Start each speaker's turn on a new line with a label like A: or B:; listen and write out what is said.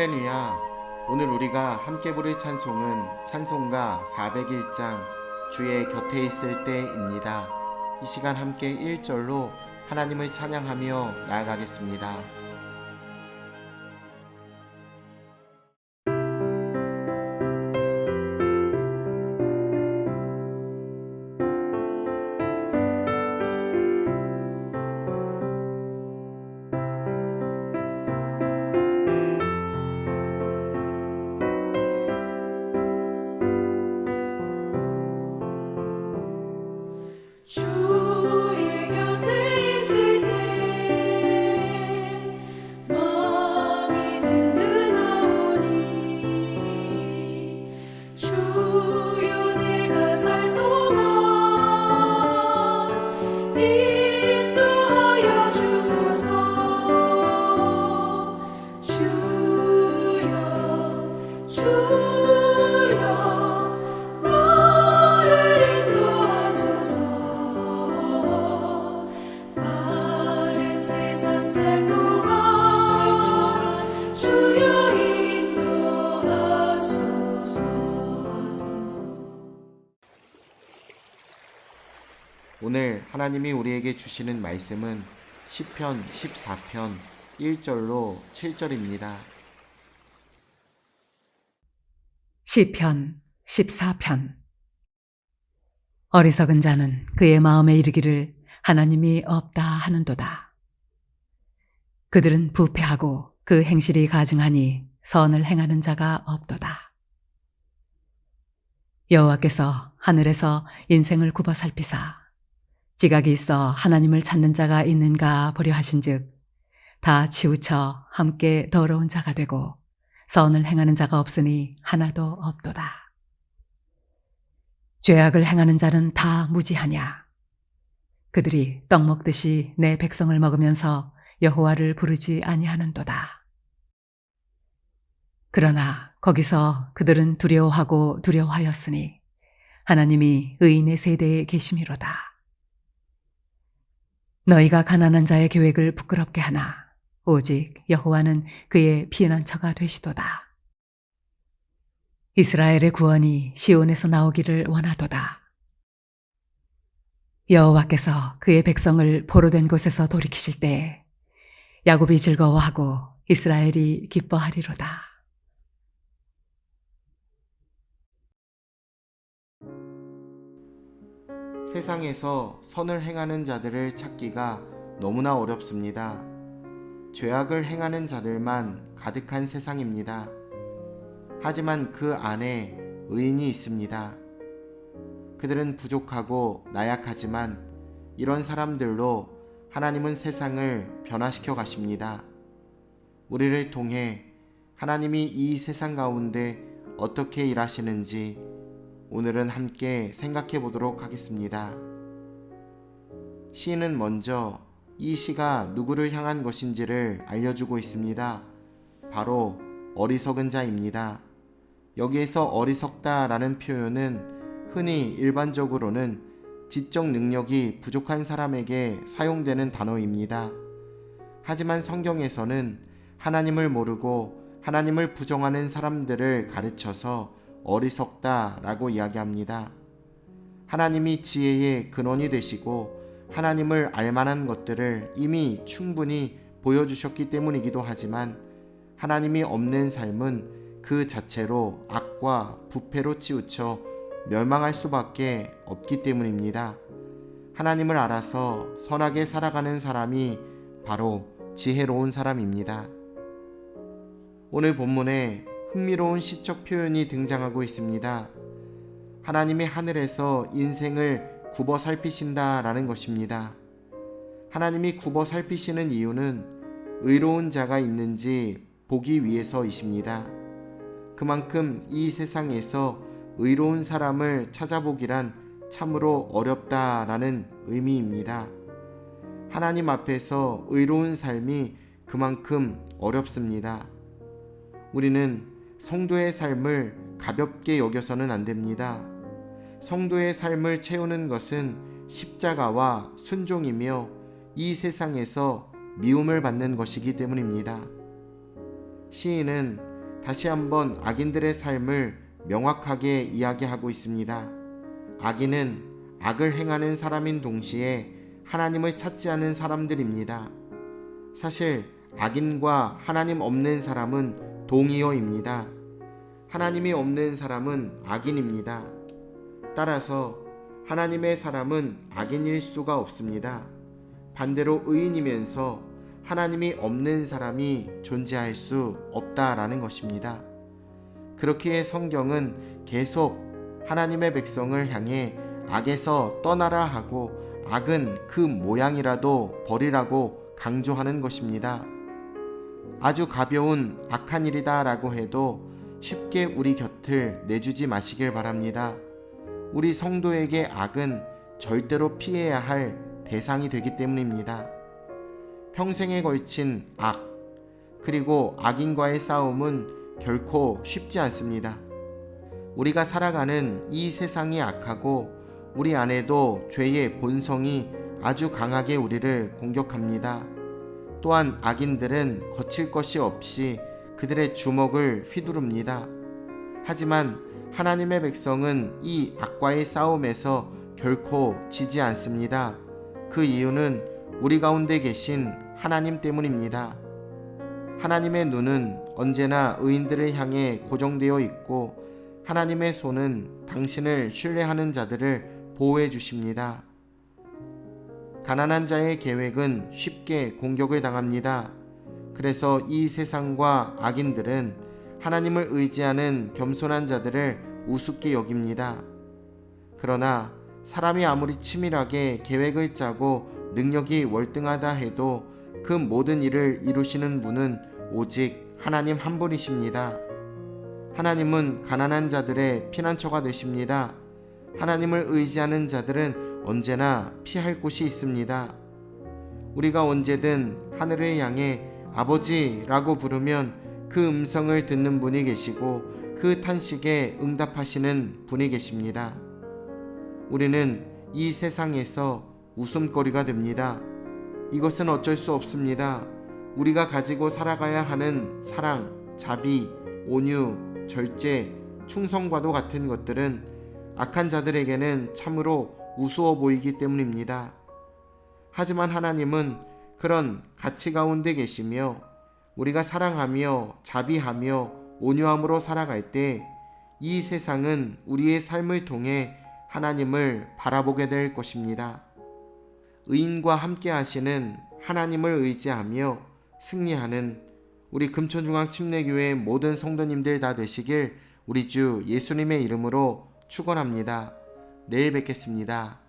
A: 할렐루야. 오늘 우리가 함께 부를 찬송은 찬송가 401장 주의 곁에 있을 때입니다. 이 시간 함께 1절로 하나님을 찬양하며 나아가겠습니다. 오늘 하나님이 우리에게 주시는 말씀은 시편 14편 1절로 7절입니다.
B: 시편 14편 어리석은 자는 그의 마음에 이르기를 하나님이 없다 하는도다. 그들은 부패하고 그 행실이 가증하니 선을 행하는 자가 없도다. 여호와께서 하늘에서 인생을 굽어 살피사 지각이 있어 하나님을 찾는 자가 있는가 보려 하신즉 다 치우쳐 함께 더러운 자가 되고 선을 행하는 자가 없으니 하나도 없도다. 죄악을 행하는 자는 다 무지하냐? 그들이 떡 먹듯이 내 백성을 먹으면서 여호와를 부르지 아니하는도다. 그러나 거기서 그들은 두려워하고 두려워하였으니 하나님이 의인의 세대에 계심이로다. 너희가 가난한 자의 계획을 부끄럽게 하나 오직 여호와는 그의 피난처가 되시도다. 이스라엘의 구원이 시온에서 나오기를 원하도다. 여호와께서 그의 백성을 포로된 곳에서 돌이키실 때 야곱이 즐거워하고 이스라엘이 기뻐하리로다.
A: 세상에서 선을 행하는 자들을 찾기가 너무나 어렵습니다. 죄악을 행하는 자들만 가득한 세상입니다. 하지만 그 안에 의인이 있습니다. 그들은 부족하고 나약하지만 이런 사람들로 하나님은 세상을 변화시켜 가십니다. 우리를 통해 하나님이 이 세상 가운데 어떻게 일하시는지 오늘은 함께 생각해 보도록 하겠습니다. 시인은 먼저 이 시가 누구를 향한 것인지를 알려주고 있습니다. 바로 어리석은 자입니다. 여기에서 어리석다라는 표현은 흔히 일반적으로는 지적 능력이 부족한 사람에게 사용되는 단어입니다. 하지만 성경에서는 하나님을 모르고 하나님을 부정하는 사람들을 가르쳐서 어리석다라고 이야기합니다. 하나님이 지혜의 근원이 되시고 하나님을 알만한 것들을 이미 충분히 보여주셨기 때문이기도 하지만 하나님이 없는 삶은 그 자체로 악과 부패로 치우쳐 멸망할 수밖에 없기 때문입니다. 하나님을 알아서 선하게 살아가는 사람이 바로 지혜로운 사람입니다. 오늘 본문에 흥미로운 시적 표현이 등장하고 있습니다. 하나님의 하늘에서 인생을 굽어 살피신다 라는 것입니다. 하나님이 굽어 살피시는 이유는 의로운 자가 있는지 보기 위해서이십니다. 그만큼 이 세상에서 의로운 사람을 찾아보기란 참으로 어렵다라는 의미입니다. 하나님 앞에서 의로운 삶이 그만큼 어렵습니다. 우리는 성도의 삶을 가볍게 여겨서는 안 됩니다. 성도의 삶을 채우는 것은 십자가와 순종이며 이 세상에서 미움을 받는 것이기 때문입니다. 시인은 다시 한번 악인들의 삶을 명확하게 이야기하고 있습니다. 악인은 악을 행하는 사람인 동시에 하나님을 찾지 않은 사람들입니다. 사실 악인과 하나님 없는 사람은 동의어입니다. 하나님이 없는 사람은 악인입니다. 따라서 하나님의 사람은 악인일 수가 없습니다. 반대로 의인이면서 하나님이 없는 사람이 존재할 수 없다라는 것입니다. 그렇기에 성경은 계속 하나님의 백성을 향해 악에서 떠나라 하고 악은 그 모양이라도 버리라고 강조하는 것입니다. 아주 가벼운 악한 일이다 라고 해도 쉽게 우리 곁을 내주지 마시길 바랍니다. 우리 성도에게 악은 절대로 피해야 할 대상이 되기 때문입니다. 평생에 걸친 악, 그리고 악인과의 싸움은 결코 쉽지 않습니다. 우리가 살아가는 이 세상이 악하고 우리 안에도 죄의 본성이 아주 강하게 우리를 공격합니다. 또한 악인들은 거칠 것이 없이 그들의 주먹을 휘두릅니다. 하지만 하나님의 백성은 이 악과의 싸움에서 결코 지지 않습니다. 그 이유는 우리 가운데 계신 하나님 때문입니다. 하나님의 눈은 언제나 의인들을 향해 고정되어 있고 하나님의 손은 당신을 신뢰하는 자들을 보호해 주십니다. 가난한 자의 계획은 쉽게 공격을 당합니다. 그래서 이 세상과 악인들은 하나님을 의지하는 겸손한 자들을 우습게 여깁니다. 그러나 사람이 아무리 치밀하게 계획을 짜고 능력이 월등하다 해도 그 모든 일을 이루시는 분은 오직 하나님 한 분이십니다. 하나님은 가난한 자들의 피난처가 되십니다. 하나님을 의지하는 자들은 언제나 피할 곳이 있습니다. 우리가 언제든 하늘을 향해 아버지라고 부르면 그 음성을 듣는 분이 계시고 그 탄식에 응답하시는 분이 계십니다. 우리는 이 세상에서 웃음거리가 됩니다. 이것은 어쩔 수 없습니다. 우리가 가지고 살아가야 하는 사랑, 자비, 온유, 절제, 충성과도 같은 것들은 악한 자들에게는 참으로 우스워 보이기 때문입니다. 하지만 하나님은 그런 가치 가운데 계시며 우리가 사랑하며 자비하며 온유함으로 살아갈 때 이 세상은 우리의 삶을 통해 하나님을 바라보게 될 것입니다. 의인과 함께 하시는 하나님을 의지하며 승리하는 우리 금천중앙 침례교회 모든 성도님들 다 되시길 우리 주 예수님의 이름으로 축원합니다. 내일 뵙겠습니다.